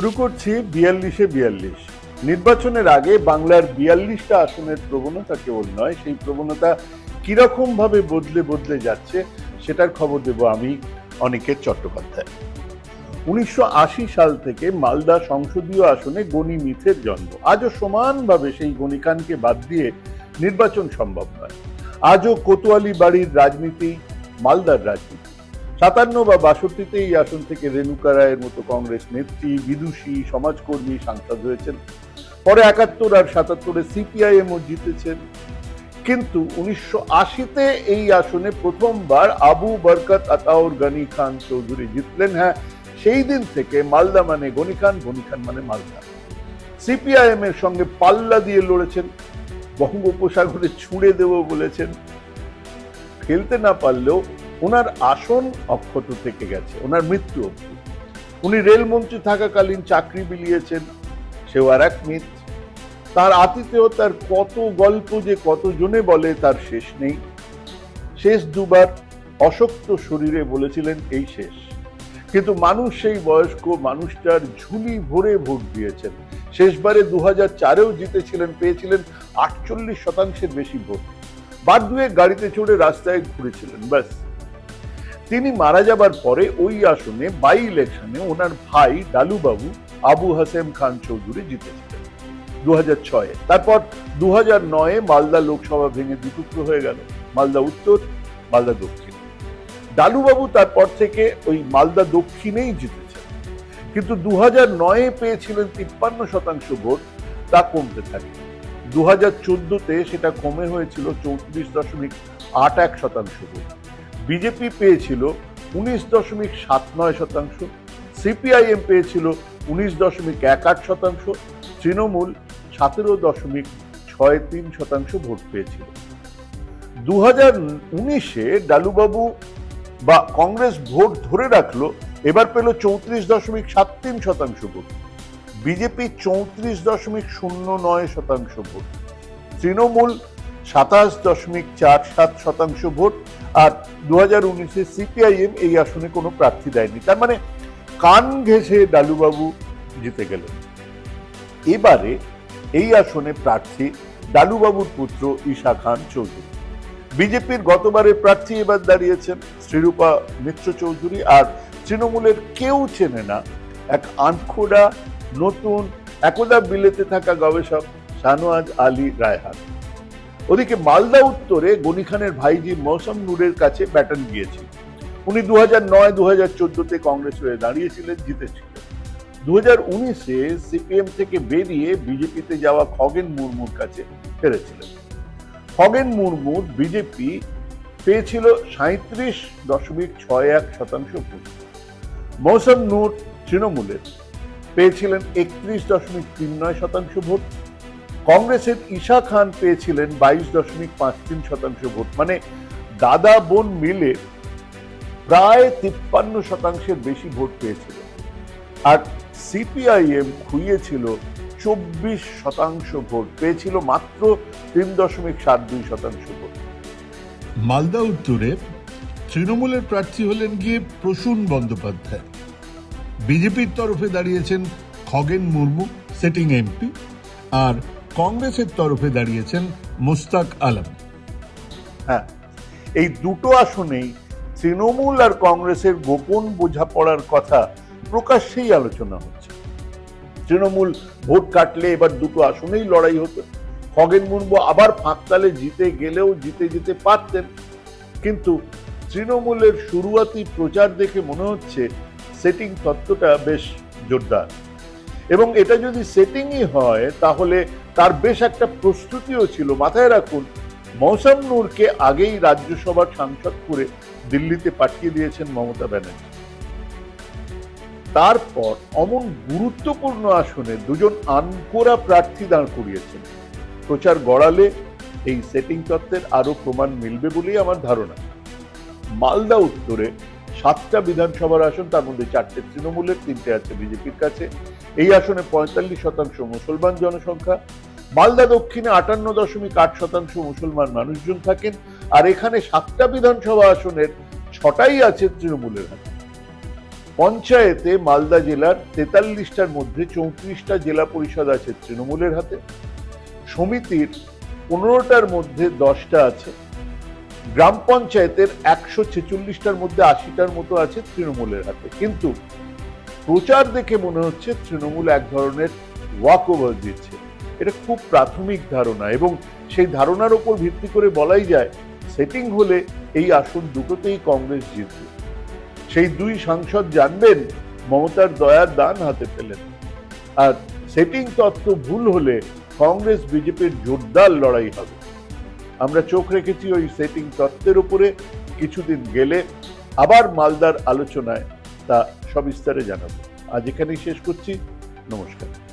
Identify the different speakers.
Speaker 1: শুরু করছি বিয়াল্লিশে বিয়াল্লিশ। নির্বাচনের আগে বাংলার বিয়াল্লিশটা আসনের প্রবণতা কেবল নয়, সেই প্রবণতা কীরকম ভাবে বদলে বদলে যাচ্ছে সেটার খবর দেব আমি অনিকেত চট্টোপাধ্যায়। উনিশশো আশি সাল থেকে মালদা সংসদীয় আসনে গণি মিথের জন্ম। আজও সমানভাবে সেই গণিকানকে বাদ দিয়ে নির্বাচন সম্ভব নয়। আজও কোতোয়ালি বাড়ির রাজনীতি মালদার রাজনীতি। সাতান্ন বা বাষট্টিতে এই আসন থেকে রেণুকা রায়ের মতো কংগ্রেস নেত্রী, বিদুষী, সমাজকর্মী সাংসদ হয়েছেন। পরে একাত্তর আর সাতাত্তরে সিপিআইএম ও জিতেছেন। কিন্তু উনিশশো আশিতে এই আসনে প্রথমবার আবু বরকত আতাউর গনি খান চৌধুরী জিতলেন। হ্যাঁ সেই দিন থেকে মালদা মানে গনি খান গনি খান মানে মালদা। সিপিআইএম এর সঙ্গে পাল্লা দিয়ে লড়েছেন, বঙ্গোপসাগরে ছুঁড়ে দেব বলেছেন। ফেলতে না পারলেও ওনার আসন অক্ষত থেকে গেছে, ওনার মৃত্যু অবধি। উনি রেলমন্ত্রী থাকাকালীন চাকরি বিলিয়েছেন, সেও আর এক মিথ। তার আতিথেয়তার কত গল্প যে কতজনে বলে তার শেষ নেই। শেষ দুবার অশক্ত শরীরে বলেছিলেন, এই শেষ। কিন্তু মানুষ সেই বয়স্ক মানুষটার ঝুলি ভরে ভোট দিয়েছেন। শেষবারে দু হাজার চারেও জিতেছিলেন, পেয়েছিলেন আটচল্লিশ শতাংশের বেশি ভোট। বাদ দুয়েক গাড়িতে চড়ে রাস্তায় ঘুরেছিলেন, ব্যাস। তিনি মারা যাবার পরে ওই আসনে বাই ইলেকশনে ওনার ভাই ডালুবাবু আবু হাসেম খান চৌধুরী জিতেছিলেন দু হাজার ছয়ে। তারপর দু হাজার নয়ে মালদা লোকসভা ভেঙে দুটুকরো হয়ে গেল, মালদা উত্তর, মালদা দক্ষিণ। ডালুবাবু তারপর থেকে ওই মালদা দক্ষিণেই জিতেছেন। কিন্তু দু হাজার নয়ে পেয়েছিলেন তিপ্পান্ন শতাংশ ভোট, তা কমতে থাকে। দু হাজার চোদ্দতে সেটা কমে হয়েছিল চৌত্রিশ দশমিক আট এক শতাংশ ভোট। বিজেপি পেয়েছিল উনিশ দশমিক সাত নয় শতাংশ, সিপিআইএম পেয়েছিল উনিশ দশমিক এক আট শতাংশ, তৃণমূল সতেরো দশমিক ছয় তিন শতাংশ ভোট পেয়েছিল। দু হাজার উনিশে ডালুবাবু বা কংগ্রেস ভোট ধরে রাখল, এবার পেল চৌত্রিশ দশমিক সাত তিন শতাংশ ভোট। বিজেপি চৌত্রিশ দশমিক শূন্য নয় শতাংশ ভোট। তৃণমূল সাতাশ দশমিক চার সাত শতাংশ ভোট। আর দু হাজার উনিশে সিপিআইএম এই আসনে কোনো প্রার্থী দেয়নি। তার মানে কান ঘেঁষে ডালুবাবু জিতে গেলেন। এবারে এই আসনে প্রার্থী ডালুবাবুর পুত্র ঈশা খান চৌধুরী। বিজেপির গতবারের প্রার্থী এবার দাঁড়িয়েছেন শ্রীরূপা মিত্র চৌধুরী আর তৃণমূলের কেউ চেনে না এক আনখোড়া নতুন একদা বিলেতে থাকা গবেষক শাহনওয়াজ আলী রায়হান। ওদিকে মালদা উত্তরে গনি খানের ভাইজি মৌসম নূরের কাছে ব্যাটন গিয়েছিল। উনি দু হাজার নয় দু হাজার চোদ্দতে কংগ্রেস হয়ে দাঁড়িয়েছিলেন, জিতেছিলেন। দু হাজার উনিশে সিপিএম থেকে বেরিয়ে বিজেপিতে যাওয়া খগেন মুর্মুর কাছে ফেরেছিলেন। খগেন মুর্মুর বিজেপি পেয়েছিল সাঁত্রিশ দশমিক ছয় এক শতাংশ ভোট। মৌসম নূর তৃণমূলের পেয়েছিলেন একত্রিশ দশমিক তিন নয় শতাংশ ভোট। কংগ্রেসের ঈশা খান পেয়েছিলেন বাইশ দশমিক পাঁচ তিন শতাংশ ভোট। মানে দাদা বোন মিলে প্রায় তিপ্পান্ন শতাংশের বেশি ভোট পেয়েছিল। আর সিপিআইএম খুইয়েছিল চব্বিশ শতাংশ ভোট। পেয়েছিল মাত্র তিন দশমিক সাত দুই শতাংশ ভোট।
Speaker 2: মালদা উত্তরে তৃণমূলের প্রার্থী হলেন গিয়ে প্রসূন বন্দ্যোপাধ্যায়। বিজেপির তরফে দাঁড়িয়েছেন খগেন মুর্মু সেটিং এমপি আর কংগ্রেসের তরফে দাঁড়িয়েছেন মোস্তাক আলম।
Speaker 1: হ্যাঁ এই দুটো আসনেই তৃণমূল আর কংগ্রেসের গোপন বোঝাপড়ার কথা প্রকাশ্যেই আলোচনা হচ্ছে। তৃণমূল ভোট কাটলে এবার দুটো আসনেই লড়াই হতো। খগেন মুর্মু আবার ফাঁকতালে জিতে গেলেও জিতে যেতে পারতেন। কিন্তু তৃণমূলের শুরুয়াতি প্রচার দেখে মনে হচ্ছে সেটিং তত্ত্বটা বেশ জোরদার। এবং এটা যদি সেটিংই হয়, তাহলে তার বেশ একটা প্রস্তুতিও ছিল। মাথায় রাখুন, মৌসাম নূরকে আগেই রাজ্যসভার সাংসদ করে দিল্লিতে পাঠিয়ে দিয়েছেন মমতা ব্যানার্জি। তারপর অমন গুরুত্বপূর্ণ আসনে দুজন আনকোরা প্রার্থী দাঁড় করিয়েছেন। প্রচার গড়ালে এই সেটিং তত্ত্বের আরও প্রমাণ মিলবে বলেই আমার ধারণা। মালদা উত্তরে সাতটা বিধানসভার আসন, তার মধ্যে চারটে তৃণমূলের, তিনটে আছে বিজেপির কাছে। এই আসনে পঁয়তাল্লিশ শতাংশ মুসলমান জনসংখ্যা, মালদা দক্ষিণে আটান্ন দশমিক আট শতাংশ মুসলমান মানুষজন থাকেন, আর এখানে সাতটা বিধানসভা আসনের ছটাই আছে তৃণমূলের হাতে পঞ্চায়েতে মালদা জেলার তেতাল্লিশটার মধ্যে চৌত্রিশটা জেলা পরিষদ আছে তৃণমূলের হাতে। সমিতির পনেরোটার মধ্যে দশটা আছে। গ্রাম পঞ্চায়েতের একশো ছেচল্লিশটার মধ্যে আশিটার মতো আছে তৃণমূলের হাতে। কিন্তু প্রচার দেখে মনে হচ্ছে তৃণমূল এক ধরনের ওয়াক ওভার দিচ্ছে। এটা খুব প্রাথমিক ধারণা এবং সেই ধারণার উপর ভিত্তি করে বলাই যায় সেটিং হলে এই আসন দুটোতেই কংগ্রেস জিতবে। সেই দুই সাংসদ জানবেন, মমতার দয়ার দান হাতে পেলেন। আর সেটিং তত্ত্ব ভুল হলে কংগ্রেস বিজেপির জোরদার লড়াই হবে। আমরা চোখ রেখেছি ওই সেটিং তত্ত্বের উপরে, কিছুদিন গেলে আবার মালদার আলোচনায় তা সবিস্তারে জানাব। আজ এখানেই শেষ করছি। নমস্কার।